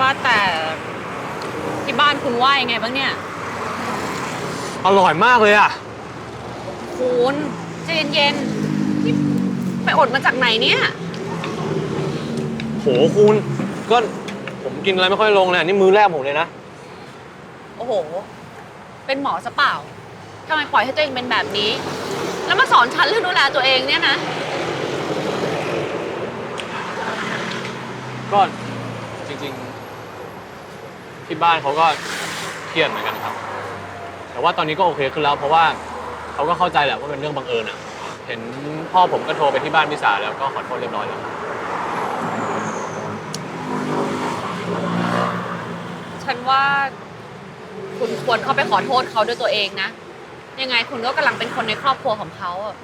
ว่าแต่ที่บ้านคุณว่ายังไงบ้างเนี่ย อร่อยมากเลยอะ คุณใจเย็นๆนี่ไปอดมาจากไหนเนี่ย โหคุณก็ผมกินอะไรไม่ค่อยลงเลยอันนี่มื้อแรกผมเลยนะ โอ้โห เป็นหมอซะเปล่าทำไมปล่อยให้ตัวเองเป็นแบบนี้ แล้วมาสอนฉันเรื่องดูแลตัวเองเนี่ยนะ ก็จริงๆ ที่บ้านเขาก็เครียดเหมือนกันครับ แต่ว่าตอนนี้ก็โอเคขึ้นแล้ว เพราะว่าเขาก็เข้าใจแหละว่าเป็นเรื่องบังเอิญอะ เห็นพ่อผมก็โทรไปที่บ้านพิสาแล้วก็ขอโทษเรียบร้อยแล้ว ฉันว่าคุณควรเข้าไปขอโทษเขาด้วยตัวเองนะ ยังไงคุณก็กำลังเป็นคนในครอบครัวของเขาอะ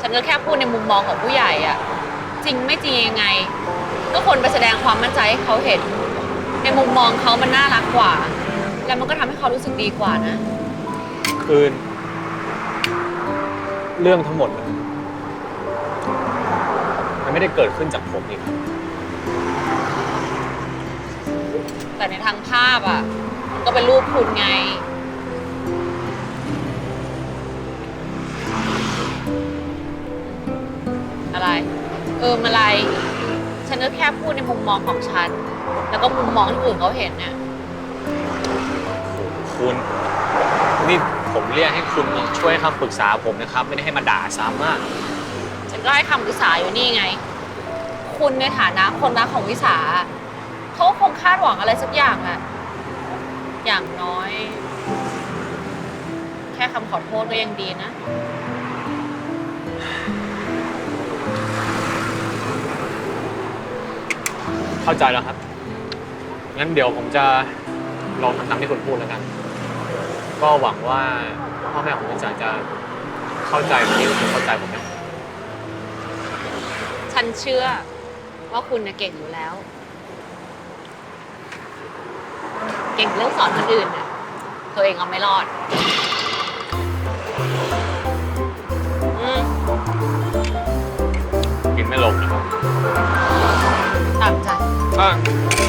ฉันก็แค่พูดในมุมมองของผู้ใหญ่อะจริงไม่จริงยังไง ก็ควรไปแสดงความมั่นใจให้เขาเห็น ในมุมมองเขามันน่ารักกว่า แล้วมันก็ทำให้เขารู้สึกดีกว่านะ คืน เรื่องทั้งหมดอะมันไม่ได้เกิดขึ้นจากผมนี่ครับแต่ในทางภาพอะมันก็เป็นรูปคุณไง อะไร เออมาอะไร ฉันก็แค่พูดในมุมมองของฉัน แล้วก็มุมมองที่อื่นเขาเห็นเนี่ยคุณนี่ผมเรียกให้คุณมาช่วยคำปรึกษาผมนะครับ ไม่ได้ให้มาด่าซ้ำมากฉันก็ให้คำปรึกษาอยู่นี่ไง คุณในฐานะคนรักของวิสาเขาก็คงคาดหวังอะไรสักอย่างแหละอย่างน้อย แค่คำขอโทษก็ยังดีนะ เข้าใจแล้วครับ งั้นเดี๋ยวผมจะลองทำตามที่คุณพูดแล้วกัน ก็หวังว่าพ่อแม่ของคุณจ๋าจะเข้าใจเหมือนที่เข้าใจผมนะฉันเชื่อว่าคุณนะเก่งอยู่แล้ว เก่งเรื่องสอนคนอื่นน่ะตัวเองเอาไม่รอด 嗯